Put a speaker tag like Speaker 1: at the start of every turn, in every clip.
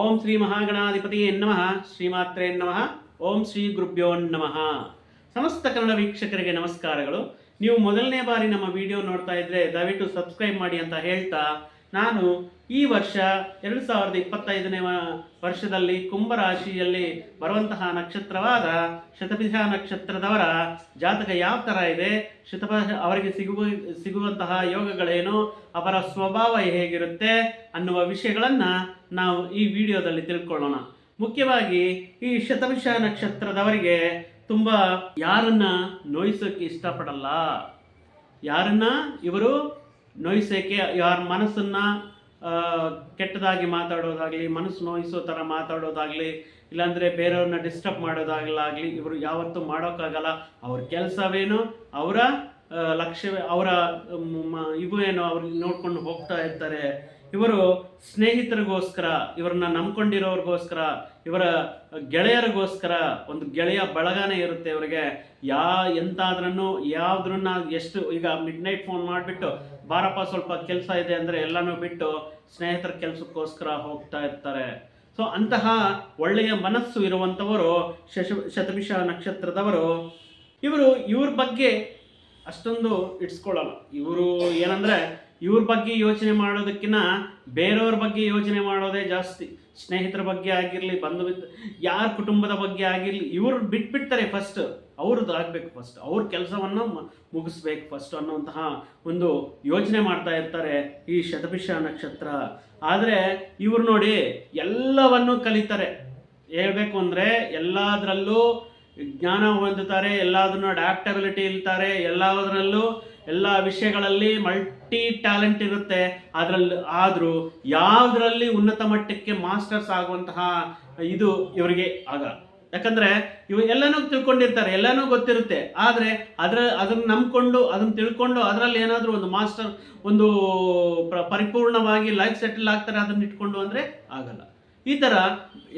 Speaker 1: ಓಂ ಶ್ರೀ ಮಹಾಗಣಾಧಿಪತಿ ನಮಃ, ಶ್ರೀಮಾತ್ರೆ ನಮಃ, ಓಂ ಶ್ರೀ ಗುರುಭ್ಯೋ ನಮಃ. ಸಮಸ್ತ ಕನ್ನಡ ವೀಕ್ಷಕರಿಗೆ ನಮಸ್ಕಾರಗಳು. ನೀವು ಮೊದಲನೇ ಬಾರಿ ನಮ್ಮ ವಿಡಿಯೋ ನೋಡ್ತಾ ಇದ್ರೆ ದಯವಿಟ್ಟು ಸಬ್ಸ್ಕ್ರೈಬ್ ಮಾಡಿ ಅಂತ ಹೇಳ್ತಾ ನಾನು ಈ ವರ್ಷ ಎರಡು ಸಾವಿರದ ಇಪ್ಪತ್ತೈದನೇ ವರ್ಷದಲ್ಲಿ ಕುಂಭರಾಶಿಯಲ್ಲಿ ಬರುವಂತಹ ನಕ್ಷತ್ರವಾದ ಶತಭಿಷ ನಕ್ಷತ್ರದವರ ಜಾತಕ ಯಾವ ಥರ ಇದೆ? ಶತಭ ಅವರಿಗೆ ಸಿಗುವ, ಸಿಗುವಂತಹ ಯೋಗಗಳೇನು? ಅವರ ಸ್ವಭಾವ ಹೇಗಿರುತ್ತೆ ಅನ್ನುವ ವಿಷಯಗಳನ್ನು ನಾವು ಈ ವಿಡಿಯೋದಲ್ಲಿ ತಿಳ್ಕೊಳ್ಳೋಣ. ಮುಖ್ಯವಾಗಿ ಈ ಶತಭಿಷ ನಕ್ಷತ್ರದವರಿಗೆ ತುಂಬ ಯಾರನ್ನ ನೋಯಿಸೋಕೆ ಇಷ್ಟಪಡಲ್ಲ. ಯಾರನ್ನ? ಇವರು ನೋಯಿಸೋಕೆ, ಯಾರ ಮನಸ್ಸನ್ನ ಕೆಟ್ಟದಾಗಿ ಮಾತಾಡೋದಾಗಲಿ, ಮನಸ್ಸು ನೋಯಿಸೋ ಥರ ಮಾತಾಡೋದಾಗಲಿ, ಇಲ್ಲಾಂದರೆ ಬೇರೆಯವ್ರನ್ನ ಡಿಸ್ಟರ್ಬ್ ಮಾಡೋದಾಗಲಾಗಲಿ, ಇವರು ಯಾವತ್ತೂ ಮಾಡೋಕ್ಕಾಗಲ್ಲ. ಅವ್ರ ಕೆಲಸವೇನು, ಅವರ ಲಕ್ಷ್ಯವೇ, ಅವರ ಇವು ಏನು ಅವ್ರಿಗೆ ನೋಡ್ಕೊಂಡು ಹೋಗ್ತಾ ಇರ್ತಾರೆ. ಇವರು ಸ್ನೇಹಿತರಿಗೋಸ್ಕರ, ಇವರನ್ನ ನಂಬ್ಕೊಂಡಿರೋರಿಗೋಸ್ಕರ, ಇವರ ಗೆಳೆಯರಿಗೋಸ್ಕರ, ಒಂದು ಗೆಳೆಯ ಬಳಗನೇ ಇರುತ್ತೆ ಇವರಿಗೆ. ಯಾ ಎಂತಾದ್ರೂ ಯಾವ್ದ್ರನ್ನ ಎಷ್ಟು, ಈಗ ಮಿಡ್ ನೈಟ್ ಫೋನ್ ಮಾಡಿಬಿಟ್ಟು ಬಾರಪ್ಪ ಸ್ವಲ್ಪ ಕೆಲಸ ಇದೆ ಅಂದರೆ ಎಲ್ಲನೂ ಬಿಟ್ಟು ಸ್ನೇಹಿತರ ಕೆಲಸಕ್ಕೋಸ್ಕರ ಹೋಗ್ತಾ ಇರ್ತಾರೆ. ಸೊ ಅಂತಹ ಒಳ್ಳೆಯ ಮನಸ್ಸು ಇರುವಂಥವರು ಶಶ ಶತಭಿಷ ನಕ್ಷತ್ರದವರು, ಇವರು ಇವ್ರ ಬಗ್ಗೆ ಅಷ್ಟೊಂದು ಇಟ್ಸ್ಕೊಳ್ಳಲ್ಲ. ಇವರು ಏನಂದ್ರೆ ಇವ್ರ ಬಗ್ಗೆ ಯೋಚನೆ ಮಾಡೋದಕ್ಕಿಂತ ಬೇರೆಯವ್ರ ಬಗ್ಗೆ ಯೋಚನೆ ಮಾಡೋದೇ ಜಾಸ್ತಿ. ಸ್ನೇಹಿತರ ಬಗ್ಗೆ ಆಗಿರಲಿ ಬಂಧು ಮಿತ್ರ ಯಾರ ಕುಟುಂಬದ ಬಗ್ಗೆ ಆಗಿರಲಿ, ಇವರು ಬಿಟ್ಬಿಡ್ತಾರೆ ಫಸ್ಟ್ ಅವ್ರದ್ದು ಆಗಬೇಕು ಫಸ್ಟ್ ಅವ್ರ ಕೆಲಸವನ್ನು ಮುಗಿಸ್ಬೇಕು ಫಸ್ಟ್ ಅನ್ನುವಂತಹ ಒಂದು ಯೋಚನೆ ಮಾಡ್ತಾ ಇರ್ತಾರೆ ಈ ಶತಭಿಷ ನಕ್ಷತ್ರ. ಆದರೆ ಇವರು ನೋಡಿ ಎಲ್ಲವನ್ನು ಕಲಿತಾರೆ. ಹೇಳಬೇಕು ಅಂದರೆ ಎಲ್ಲದರಲ್ಲೂ ಜ್ಞಾನ ಹೊಂದುತ್ತಾರೆ ಎಲ್ಲದನ್ನು ಅಡ್ಯಾಪ್ಟಬಿಲಿಟಿ ಇರ್ತಾರೆ ಎಲ್ಲದರಲ್ಲೂ ಎಲ್ಲ ವಿಷಯಗಳಲ್ಲಿ ಮಲ್ಟಿ ಟ್ಯಾಲೆಂಟ್ ಇರುತ್ತೆ. ಅದರಲ್ಲಿ ಆದರೂ ಯಾವುದರಲ್ಲಿ ಉನ್ನತ ಮಟ್ಟಕ್ಕೆ ಮಾಸ್ಟರ್ಸ್ ಆಗುವಂತಹ ಇದು ಇವರಿಗೆ ಆಗಲ್ಲ ಯಾಕಂದ್ರೆ ಇವು ಎಲ್ಲನೂ ತಿಳ್ಕೊಂಡಿರ್ತಾರೆ, ಎಲ್ಲನೂ ಗೊತ್ತಿರುತ್ತೆ. ಆದರೆ ಅದರ ಅದನ್ನು ನಂಬಿಕೊಂಡು ಅದನ್ನು ತಿಳ್ಕೊಂಡು ಅದರಲ್ಲಿ ಏನಾದರೂ ಒಂದು ಮಾಸ್ಟರ್ ಒಂದು ಪ್ರ, ಪರಿಪೂರ್ಣವಾಗಿ ಲೈಫ್ ಸೆಟಲ್ ಆಗ್ತಾರೆ ಅದನ್ನು ಇಟ್ಕೊಂಡು ಅಂದರೆ ಆಗಲ್ಲ. ಈ ಥರ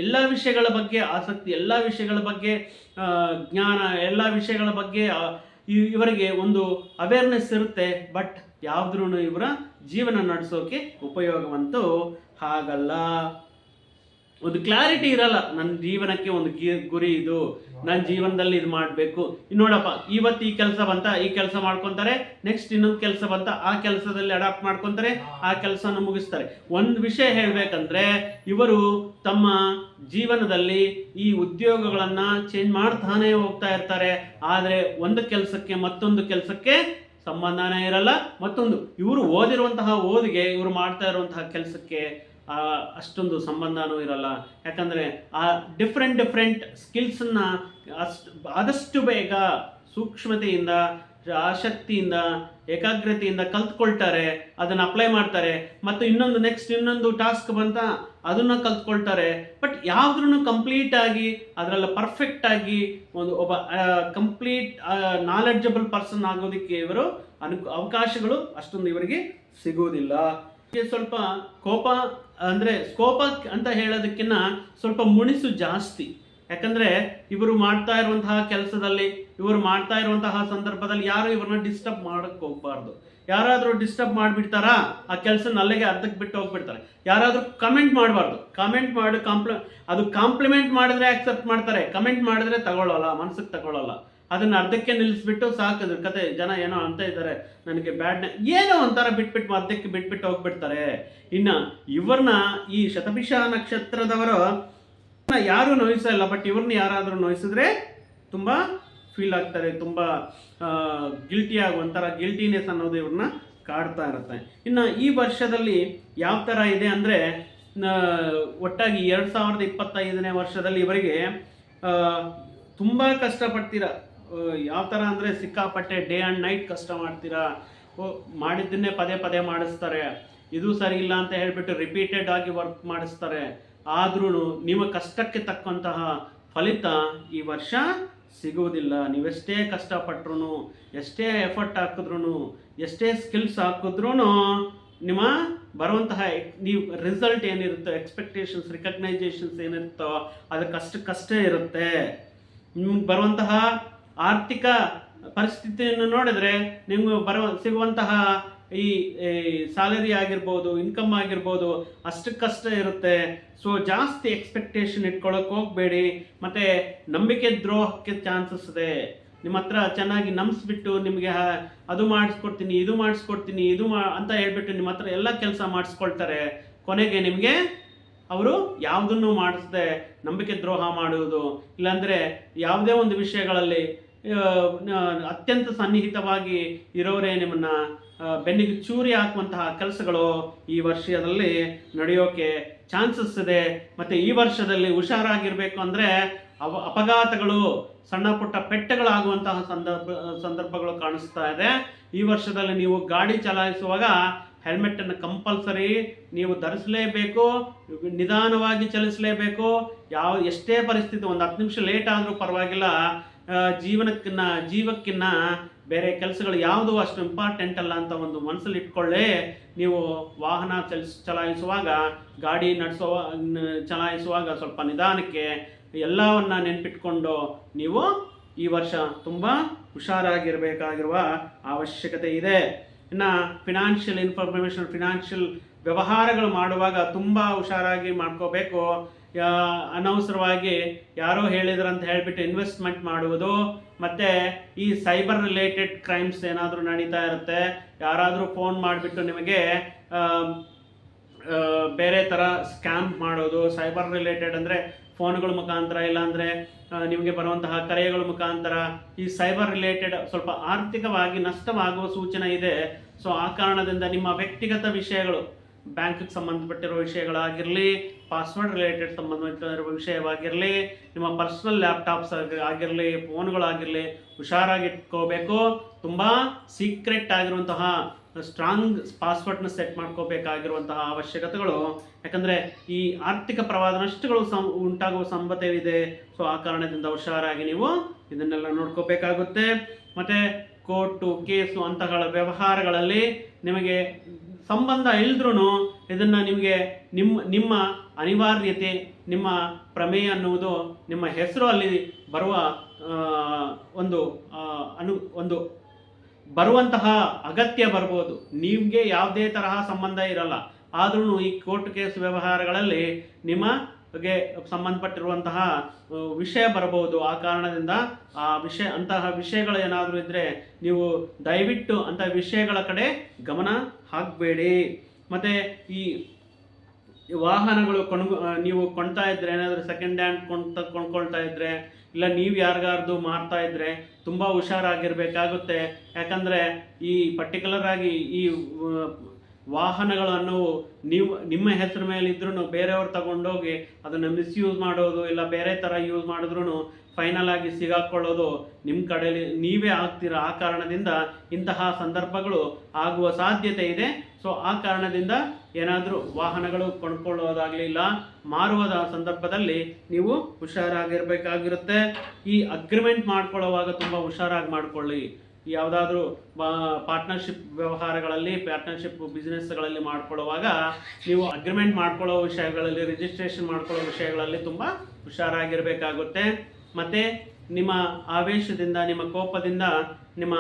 Speaker 1: ಎಲ್ಲ ವಿಷಯಗಳ ಬಗ್ಗೆ ಆಸಕ್ತಿ, ಎಲ್ಲ ವಿಷಯಗಳ ಬಗ್ಗೆ ಜ್ಞಾನ, ಎಲ್ಲ ವಿಷಯಗಳ ಬಗ್ಗೆ ಇವರಿಗೆ ಒಂದು ಅವೇರ್ನೆಸ್ ಇರುತ್ತೆ ಬಟ್ ಯಾವ್ದ್ರೂ ಇವರ ಜೀವನ ನಡೆಸೋಕೆ ಉಪಯೋಗವಂತೂ ಆಗಲ್ಲ. ಒಂದು ಕ್ಲಾರಿಟಿ ಇರಲ್ಲ. ನನ್ನ ಜೀವನಕ್ಕೆ ಒಂದು ಗುರಿ ಇದು. ನನ್ನ ಜೀವನದಲ್ಲಿ ಇದು ಮಾಡಬೇಕು. ನೋಡಪ್ಪ, ಇವತ್ತು ಈ ಕೆಲಸ ಬಂತ, ಈ ಕೆಲಸ ಮಾಡ್ಕೊತಾರೆ. ನೆಕ್ಸ್ಟ್ ಇನ್ನೊಂದು ಕೆಲಸ ಬಂತ, ಆ ಕೆಲಸದಲ್ಲಿ ಅಡಾಪ್ಟ್ ಮಾಡ್ಕೊತಾರೆ, ಆ ಕೆಲಸನ ಮುಗಿಸ್ತಾರೆ. ಒಂದು ವಿಷಯ ಹೇಳಬೇಕಂದ್ರೆ, ಇವರು ತಮ್ಮ ಜೀವನದಲ್ಲಿ ಈ ಉದ್ಯೋಗಗಳನ್ನು ಚೇಂಜ್ ಮಾಡ್ತಾನೆ ಹೋಗ್ತಾ ಇರ್ತಾರೆ. ಆದರೆ ಒಂದು ಕೆಲಸಕ್ಕೆ ಮತ್ತೊಂದು ಕೆಲಸಕ್ಕೆ ಸಂಬಂಧನೇ ಇರಲ್ಲ. ಮತ್ತೊಂದು, ಇವರು ಓದಿರುವಂತಹ ಓದಿಗೆ ಇವರು ಮಾಡ್ತಾ ಇರುವಂತಹ ಕೆಲಸಕ್ಕೆ ಅಷ್ಟೊಂದು ಸಂಬಂಧನೂ ಇರಲ್ಲ. ಯಾಕಂದರೆ ಆ ಡಿಫ್ರೆಂಟ್ ಡಿಫ್ರೆಂಟ್ ಸ್ಕಿಲ್ಸನ್ನು ಅಷ್ಟು, ಆದಷ್ಟು ಬೇಗ ಸೂಕ್ಷ್ಮತೆಯಿಂದ, ಆಸಕ್ತಿಯಿಂದ, ಏಕಾಗ್ರತೆಯಿಂದ ಕಲ್ತ್ಕೊಳ್ತಾರೆ, ಅದನ್ನು ಅಪ್ಲೈ ಮಾಡ್ತಾರೆ. ಮತ್ತು ಇನ್ನೊಂದು ನೆಕ್ಸ್ಟ್ ಇನ್ನೊಂದು ಟಾಸ್ಕ್ ಬಂತ ಅದನ್ನು ಕಲ್ತ್ಕೊಳ್ತಾರೆ. ಬಟ್ ಯಾವುದ್ರೂ ಕಂಪ್ಲೀಟ್ ಆಗಿ, ಅದರಲ್ಲಿ ಪರ್ಫೆಕ್ಟ್ ಆಗಿ ಒಂದು ಒಬ್ಬ ಕಂಪ್ಲೀಟ್ ನಾಲೆಡ್ಜಬಲ್ ಪರ್ಸನ್ ಆಗೋದಕ್ಕೆ ಇವರು ಅನು ಅವಕಾಶಗಳು ಅಷ್ಟೊಂದು ಇವರಿಗೆ ಸಿಗುವುದಿಲ್ಲ. ಇದಕ್ಕೆ ಸ್ವಲ್ಪ ಕೋಪ ಅಂದರೆ ಸ್ಕೋಪ ಅಂತ ಹೇಳೋದಕ್ಕಿಂತ ಸ್ವಲ್ಪ ಮುಣಿಸು ಜಾಸ್ತಿ. ಯಾಕಂದರೆ ಇವರು ಮಾಡ್ತಾ ಇರುವಂತಹ ಕೆಲಸದಲ್ಲಿ, ಇವರು ಮಾಡ್ತಾ ಇರುವಂತಹ ಸಂದರ್ಭದಲ್ಲಿ ಯಾರು ಇವ್ರನ್ನ ಡಿಸ್ಟರ್ಬ್ ಮಾಡೋಕ್ಕೆ ಹೋಗ್ಬಾರ್ದು. ಯಾರಾದರೂ ಡಿಸ್ಟರ್ಬ್ ಮಾಡಿಬಿಡ್ತಾರಾ, ಆ ಕೆಲಸ ಅಲ್ಲಿಗೆ ಅರ್ಧಕ್ಕೆ ಬಿಟ್ಟು ಹೋಗ್ಬಿಡ್ತಾರೆ. ಯಾರಾದರೂ ಕಮೆಂಟ್ ಮಾಡಬಾರ್ದು. ಕಮೆಂಟ್ ಮಾಡಿ ಕಾಂಪ್ಲ ಅದು ಕಾಂಪ್ಲಿಮೆಂಟ್ ಮಾಡಿದ್ರೆ ಆಕ್ಸೆಪ್ಟ್ ಮಾಡ್ತಾರೆ. ಕಮೆಂಟ್ ಮಾಡಿದ್ರೆ ತಗೊಳ್ಳೋಲ್ಲ ಮನಸ್ಸಿಗೆ ತಗೊಳ್ಳಲ್ಲ ಅದನ್ನ ಅರ್ಧಕ್ಕೆ ನಿಲ್ಲಿಸ್ಬಿಟ್ಟು ಸಾಕಿದ್ರು ಕತೆ, ಜನ ಏನೋ ಅಂತ ಇದ್ದಾರೆ ನನಗೆ ಬ್ಯಾಡ್ ಏನೋ ಒಂಥರ ಬಿಟ್ಬಿಟ್ಟು ಅರ್ಧಕ್ಕೆ ಬಿಟ್ಬಿಟ್ಟು ಹೋಗ್ಬಿಡ್ತಾರೆ. ಇನ್ನು ಇವ್ರನ್ನ ಈ ಶತಭಿಷ ನಕ್ಷತ್ರದವರು ಯಾರು ನೋಯಿಸಲ್ಲ ಬಟ್ ಇವ್ರನ್ನ ಯಾರಾದರೂ ನೋಯಿಸಿದ್ರೆ ತುಂಬ ಫೀಲ್ ಆಗ್ತಾರೆ, ತುಂಬ ಗಿಲ್ಟಿ ಒಂಥರ ಗಿಲ್ಟಿನೆಸ್ ಅನ್ನೋದು ಇವ್ರನ್ನ ಕಾಡ್ತಾ ಇರುತ್ತೆ. ಇನ್ನು ಈ ವರ್ಷದಲ್ಲಿ ಯಾವ ಥರ ಇದೆ ಅಂದರೆ ಒಟ್ಟಾಗಿ ಎರಡು ಸಾವಿರದ ಇಪ್ಪತ್ತೈದನೇ ವರ್ಷದಲ್ಲಿ ಇವರಿಗೆ ತುಂಬ ಕಷ್ಟಪಡ್ತೀರಾ? ಯಾವ ಥರ ಅಂದರೆ ಸಿಕ್ಕಾಪಟ್ಟೆ ಡೇ ಆ್ಯಂಡ್ ನೈಟ್ ಕಷ್ಟ ಮಾಡ್ತೀರಾ ಓ, ಮಾಡಿದ್ದನ್ನೇ ಪದೇ ಪದೇ ಮಾಡಿಸ್ತಾರೆ. ಇದು ಸರಿ ಇಲ್ಲ ಅಂತ ಹೇಳಿಬಿಟ್ಟು ರಿಪೀಟೆಡ್ ಆಗಿ ವರ್ಕ್ ಮಾಡಿಸ್ತಾರೆ. ಆದ್ರೂ ನಿಮ್ಮ ಕಷ್ಟಕ್ಕೆ ತಕ್ಕಂತಹ ಫಲಿತ ಈ ವರ್ಷ ಸಿಗುವುದಿಲ್ಲ. ನೀವೆಷ್ಟೇ ಕಷ್ಟಪಟ್ರು ಎಷ್ಟೇ ಎಫರ್ಟ್ ಹಾಕಿದ್ರು ಎಷ್ಟೇ ಸ್ಕಿಲ್ಸ್ ಹಾಕಿದ್ರೂ ನಿಮ್ಮ ಬರುವಂತಹ ನೀವು ರಿಸಲ್ಟ್ ಏನಿರುತ್ತೋ ಎಕ್ಸ್ಪೆಕ್ಟೇಷನ್ಸ್ ರಿಕಗ್ನೈಸೇಷನ್ಸ್ ಏನಿರುತ್ತೋ ಅದಕ್ಕಷ್ಟಕ್ಕಷ್ಟೇ ಇರುತ್ತೆ. ನಿಮ್ಗೆ ಬರುವಂತಹ ಆರ್ಥಿಕ ಪರಿಸ್ಥಿತಿಯನ್ನು ನೋಡಿದ್ರೆ ನಿಮ್ಗೆ ಬರುವ, ಸಿಗುವಂತಹ ಈ ಸ್ಯಾಲರಿ ಆಗಿರ್ಬೋದು ಇನ್ಕಮ್ ಆಗಿರ್ಬೋದು ಅಷ್ಟಕ್ಕಷ್ಟೇ ಇರುತ್ತೆ. ಸೊ ಜಾಸ್ತಿ ಎಕ್ಸ್ಪೆಕ್ಟೇಷನ್ ಇಟ್ಕೊಳ್ಳೋಕೆ ಹೋಗಬೇಡಿ. ಮತ್ತು ನಂಬಿಕೆ ದ್ರೋಹಕ್ಕೆ ಚಾನ್ಸಸ್ ಇದೆ. ನಿಮ್ಮ ಹತ್ರ ಚೆನ್ನಾಗಿ ನಂಬಿಸ್ಬಿಟ್ಟು ನಿಮಗೆ ಅದು ಮಾಡಿಸ್ಕೊಡ್ತೀನಿ, ಇದು ಮಾಡಿಸ್ಕೊಡ್ತೀನಿ, ಇದು ಮಾ, ಅಂತ ಹೇಳ್ಬಿಟ್ಟು ನಿಮ್ಮ ಹತ್ರ ಎಲ್ಲ ಕೆಲಸ ಮಾಡಿಸ್ಕೊಳ್ತಾರೆ. ಕೊನೆಗೆ ನಿಮಗೆ ಅವರು ಯಾವುದನ್ನು ಮಾಡಿಸದೆ ನಂಬಿಕೆ ದ್ರೋಹ ಮಾಡುವುದು, ಇಲ್ಲಾಂದರೆ ಯಾವುದೇ ಒಂದು ವಿಷಯಗಳಲ್ಲಿ ಅತ್ಯಂತ ಸನ್ನಿಹಿತವಾಗಿ ಇರೋರೇ ನಿಮ್ಮನ್ನು ಬೆನ್ನಿಗೆ ಚೂರಿ ಹಾಕುವಂತಹ ಕೆಲಸಗಳು ಈ ವರ್ಷದಲ್ಲಿ ನಡೆಯೋಕೆ ಚಾನ್ಸಸ್ ಇದೆ. ಮತ್ತು ಈ ವರ್ಷದಲ್ಲಿ ಹುಷಾರಾಗಿರಬೇಕು ಅಂದರೆ ಅವ, ಅಪಘಾತಗಳು, ಸಣ್ಣ ಪುಟ್ಟ ಪೆಟ್ಟಗಳಾಗುವಂತಹ ಸಂದರ್ಭ, ಸಂದರ್ಭಗಳು ಕಾಣಿಸ್ತಾ ಇದೆ. ಈ ವರ್ಷದಲ್ಲಿ ನೀವು ಗಾಡಿ ಚಲಾಯಿಸುವಾಗ ಹೆಲ್ಮೆಟನ್ನು ಕಂಪಲ್ಸರಿ ನೀವು ಧರಿಸಲೇಬೇಕು, ನಿಧಾನವಾಗಿ ಚಲಿಸಲೇಬೇಕು. ಯಾವ, ಎಷ್ಟೇ ಪರಿಸ್ಥಿತಿ, ಒಂದು ಹತ್ತು ನಿಮಿಷ ಲೇಟ್ ಆದರೂ ಪರವಾಗಿಲ್ಲ. ಜೀವನಕ್ಕಿನ್ನ, ಜೀವಕ್ಕಿನ್ನ ಬೇರೆ ಕೆಲಸಗಳು ಯಾವುದು ಅಷ್ಟು ಇಂಪಾರ್ಟೆಂಟ್ ಅಲ್ಲ ಅಂತ ಒಂದು ಮನಸ್ಸಲ್ಲಿ ಇಟ್ಕೊಳ್ಳಿ ನೀವು ವಾಹನ ಚಲಿಸ್, ಚಲಾಯಿಸುವಾಗ, ಗಾಡಿ ನಡೆಸುವ, ಚಲಾಯಿಸುವಾಗ ಸ್ವಲ್ಪ ನಿಧಾನಕ್ಕೆ ಎಲ್ಲವನ್ನ ನೆನ್ಪಿಟ್ಕೊಂಡು ನೀವು ಈ ವರ್ಷ ತುಂಬ ಹುಷಾರಾಗಿರಬೇಕಾಗಿರುವ ಅವಶ್ಯಕತೆ ಇದೆ. ಇನ್ನು ಫಿನಾನ್ಷಿಯಲ್ ಇನ್ಫಾರ್ಮೇಷನ್ ಫಿನಾನ್ಷಿಯಲ್ ವ್ಯವಹಾರಗಳು ಮಾಡುವಾಗ ತುಂಬ ಹುಷಾರಾಗಿ ಮಾಡ್ಕೋಬೇಕು. ಅನವಸರವಾಗಿ ಯಾರೋ ಹೇಳಿದ್ರಂತ ಹೇಳಿಬಿಟ್ಟು ಇನ್ವೆಸ್ಟ್ಮೆಂಟ್ ಮಾಡುವುದು. ಮತ್ತು ಈ ಸೈಬರ್ ರಿಲೇಟೆಡ್ ಕ್ರೈಮ್ಸ್ ಏನಾದರೂ ನಡೀತಾ ಇರುತ್ತೆ. ಯಾರಾದರೂ ಫೋನ್ ಮಾಡಿಬಿಟ್ಟು ನಿಮಗೆ ಬೇರೆ ಥರ ಸ್ಕ್ಯಾಮ್ ಮಾಡೋದು. ಸೈಬರ್ ರಿಲೇಟೆಡ್ ಅಂದರೆ ಫೋನ್ಗಳ ಮುಖಾಂತರ, ಇಲ್ಲಾಂದರೆ ನಿಮಗೆ ಬರುವಂತಹ ಕರೆಗಳ ಮುಖಾಂತರ ಈ ಸೈಬರ್ ರಿಲೇಟೆಡ್ ಸ್ವಲ್ಪ ಆರ್ಥಿಕವಾಗಿ ನಷ್ಟವಾಗುವ ಸೂಚನೆ ಇದೆ. ಸೊ ಆ ಕಾರಣದಿಂದ ನಿಮ್ಮ ವ್ಯಕ್ತಿಗತ ವಿಷಯಗಳು ಬ್ಯಾಂಕ್ಗೆ ಸಂಬಂಧಪಟ್ಟಿರೋ ವಿಷಯಗಳಾಗಿರಲಿ ಪಾಸ್ವರ್ಡ್ ರಿಲೇಟೆಡ್ ಸಂಬಂಧಪಟ್ಟಿರುವ ವಿಷಯವಾಗಿರಲಿ, ನಿಮ್ಮ ಪರ್ಸನಲ್ ಲ್ಯಾಪ್ಟಾಪ್ಸ್ ಆಗಿರಲಿ ಫೋನ್ಗಳಾಗಿರಲಿ ಹುಷಾರಾಗಿಟ್ಕೋಬೇಕು. ತುಂಬ ಸೀಕ್ರೆಟ್ ಆಗಿರುವಂತಹ ಸ್ಟ್ರಾಂಗ್ ಪಾಸ್ವರ್ಡ್ನ ಸೆಟ್ ಮಾಡ್ಕೋಬೇಕಾಗಿರುವಂತಹ ಅವಶ್ಯಕತೆಗಳು. ಯಾಕಂದರೆ ಈ ಆರ್ಥಿಕ ಪ್ರವಾದ ನಷ್ಟಗಳು ಸಂ, ಉಂಟಾಗುವ ಸಂಭವವಿದೆ ಸೊ ಆ ಕಾರಣದಿಂದ ಹುಷಾರಾಗಿ ನೀವು ಇದನ್ನೆಲ್ಲ ನೋಡ್ಕೋಬೇಕಾಗುತ್ತೆ. ಮತ್ತು ಕೋರ್ಟು ಕೇಸು ಅಂತಹ ವ್ಯವಹಾರಗಳಲ್ಲಿ ನಿಮಗೆ ಸಂಬಂಧ ಇಲ್ದ್ರೂ ಇದನ್ನು ನಿಮಗೆ ನಿಮ್ಮ ನಿಮ್ಮ ಅನಿವಾರ್ಯತೆ, ನಿಮ್ಮ ಪ್ರಮೇಯ ಅನ್ನುವುದು ನಿಮ್ಮ ಹೆಸರು ಅಲ್ಲಿ ಬರುವ ಒಂದು ಅನು, ಒಂದು ಬರುವಂತಹ ಅಗತ್ಯ ಬರ್ಬೋದು. ನಿಮಗೆ ಯಾವುದೇ ತರಹ ಸಂಬಂಧ ಇರಲ್ಲ. ಆದ್ರೂ ಈ ಕೋರ್ಟ್ ಕೇಸ್ ವ್ಯವಹಾರಗಳಲ್ಲಿ ನಿಮಗೆ ಸಂಬಂಧಪಟ್ಟಿರುವಂತಹ ವಿಷಯ ಬರಬಹುದು ಆ ಕಾರಣದಿಂದ ಆ ವಿಷಯ, ಅಂತಹ ವಿಷಯಗಳು ಏನಾದರೂ ಇದ್ದರೆ ನೀವು ದಯವಿಟ್ಟು ಅಂತಹ ವಿಷಯಗಳ ಕಡೆ ಗಮನ ಹಾಕಬೇಡಿ. ಮತ್ತು ಈ ವಾಹನಗಳು ಕೊಂಡ್ ನೀವು ಕೊಂಡ್ತಾ ಇದ್ದರೆ ಏನಾದರೂ ಸೆಕೆಂಡ್ ಹ್ಯಾಂಡ್ ಕೊಂಡ್ ಕೊಂಡ್ಕೊಳ್ತಾ ಇದ್ರೆ ಇಲ್ಲ, ನೀವು ಯಾರಿಗಾರ್ದು ಮಾರ್ತಾ ಇದ್ರೆ ತುಂಬ ಹುಷಾರಾಗಿರಬೇಕಾಗುತ್ತೆ. ಯಾಕಂದರೆ ಈ ಪರ್ಟಿಕ್ಯುಲರ್ ಆಗಿ ಈ ವಾಹನಗಳು ವಾಹನಗಳನ್ನು ನೀವು, ನಿಮ್ಮ ಹೆಸರು ಮೇಲೆ ಇದ್ರೂ ಬೇರೆಯವ್ರು ತಗೊಂಡೋಗಿ ಅದನ್ನು ಮಿಸ್ಯೂಸ್ ಮಾಡೋದು ಇಲ್ಲ ಬೇರೆ ಥರ ಯೂಸ್ ಮಾಡಿದ್ರು ಫೈನಲ್ ಆಗಿ ಸಿಗಾಕೊಳ್ಳೋದು ನಿಮ್ಮ ಕಡೆಯಲ್ಲಿ ನೀವೇ ಆಗ್ತೀರ? ಆ ಕಾರಣದಿಂದ ಇಂತಹ ಸಂದರ್ಭಗಳು ಆಗುವ ಸಾಧ್ಯತೆ ಇದೆ. ಸೊ ಆ ಕಾರಣದಿಂದ ಏನಾದರೂ ವಾಹನಗಳು ಕೊಂಡ್ಕೊಳ್ಳೋದಾಗಲಿಲ್ಲ ಇಲ್ಲ ಮಾರುವ ಸಂದರ್ಭದಲ್ಲಿ ನೀವು ಹುಷಾರಾಗಿರ್ಬೇಕಾಗಿರುತ್ತೆ. ಈ ಅಗ್ರಿಮೆಂಟ್ ಮಾಡ್ಕೊಳ್ಳೋವಾಗ ತುಂಬ ಹುಷಾರಾಗಿ ಮಾಡ್ಕೊಳ್ಳಿ. ಯಾವುದಾದ್ರೂ ಪಾರ್ಟ್ನರ್ಶಿಪ್ ವ್ಯವಹಾರಗಳಲ್ಲಿ ಪಾರ್ಟ್ನರ್ಶಿಪ್ ಬಿಸ್ನೆಸ್ಗಳಲ್ಲಿ ಮಾಡ್ಕೊಳ್ಳುವಾಗ ನೀವು ಅಗ್ರಿಮೆಂಟ್ ಮಾಡ್ಕೊಳ್ಳೋ ವಿಷಯಗಳಲ್ಲಿ ರಿಜಿಸ್ಟ್ರೇಷನ್ ಮಾಡ್ಕೊಳ್ಳೋ ವಿಷಯಗಳಲ್ಲಿ ತುಂಬ ಹುಷಾರಾಗಿರಬೇಕಾಗುತ್ತೆ. ಮತ್ತು ನಿಮ್ಮ ಆವೇಶದಿಂದ, ನಿಮ್ಮ ಕೋಪದಿಂದ, ನಿಮ್ಮ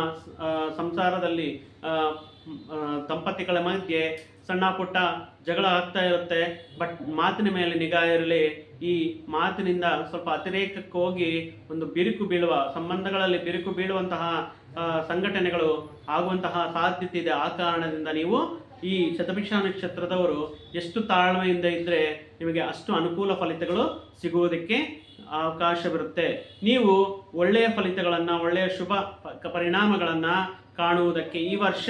Speaker 1: ಸಂಸಾರದಲ್ಲಿ ದಂಪತಿಗಳ ಮಧ್ಯೆ ಸಣ್ಣ ಪುಟ್ಟ ಜಗಳ ಆಗ್ತಾ ಇರುತ್ತೆ. ಬಟ್ ಮಾತಿನ ಮೇಲೆ ನಿಗಾ ಇರಲಿ. ಈ ಮಾತಿನಿಂದ ಸ್ವಲ್ಪ ಅತಿರೇಕಕ್ಕೆ ಹೋಗಿ ಒಂದು ಬಿರುಕು ಬೀಳುವ, ಸಂಬಂಧಗಳಲ್ಲಿ ಬಿರುಕು ಬೀಳುವಂತಹ ಸಂಘಟನೆಗಳು ಆಗುವಂತಹ ಸಾಧ್ಯತೆ ಇದೆ. ಆ ಕಾರಣದಿಂದ ನೀವು ಈ ಶತಭಿಷ ನಕ್ಷತ್ರದವರು ಎಷ್ಟು ತಾಳ್ಮೆಯಿಂದ ಇದ್ದರೆ ನಿಮಗೆ ಅಷ್ಟು ಅನುಕೂಲ ಫಲಿತಗಳು ಸಿಗುವುದಕ್ಕೆ ಅವಕಾಶವಿರುತ್ತೆ. ನೀವು ಒಳ್ಳೆಯ ಫಲಿತಗಳನ್ನು, ಒಳ್ಳೆಯ ಶುಭ ಪರಿಣಾಮಗಳನ್ನು ಕಾಣುವುದಕ್ಕೆ ಈ ವರ್ಷ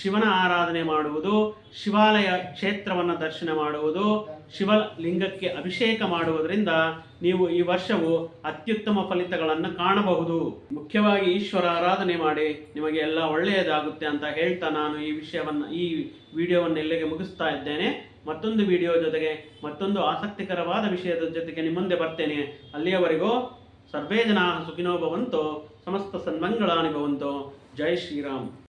Speaker 1: ಶಿವನ ಆರಾಧನೆ ಮಾಡುವುದು, ಶಿವಾಲಯ ಕ್ಷೇತ್ರವನ್ನು ದರ್ಶನ ಮಾಡುವುದು, ಶಿವಲಿಂಗಕ್ಕೆ ಅಭಿಷೇಕ ಮಾಡುವುದರಿಂದ ನೀವು ಈ ವರ್ಷವು ಅತ್ಯುತ್ತಮ ಫಲಿತಗಳನ್ನು ಕಾಣಬಹುದು. ಮುಖ್ಯವಾಗಿ ಈಶ್ವರ ಆರಾಧನೆ ಮಾಡಿ ನಿಮಗೆ ಎಲ್ಲ ಒಳ್ಳೆಯದಾಗುತ್ತೆ ಅಂತ ಹೇಳ್ತಾ ನಾನು ಈ ವಿಷಯವನ್ನು, ಈ ವಿಡಿಯೋವನ್ನು ಇಲ್ಲಿಗೆ ಮುಗಿಸ್ತಾ ಇದ್ದೇನೆ. ಮತ್ತೊಂದು ವಿಡಿಯೋ ಜೊತೆಗೆ ಮತ್ತೊಂದು ಆಸಕ್ತಿಕರವಾದ ವಿಷಯದ ಜೊತೆಗೆ ನಿಮ್ಮ ಮುಂದೆ ಬರ್ತೇನೆ. ಅಲ್ಲಿಯವರೆಗೂ ಸರ್ವೇ ಜನ ಸುಖಿನೋ ಭವಂತೋ, ಸಮಸ್ತ ಸನ್ಮಂಗಳಾನಿ ಭವಂತೋ. ಜೈ ಶ್ರೀರಾಮ್.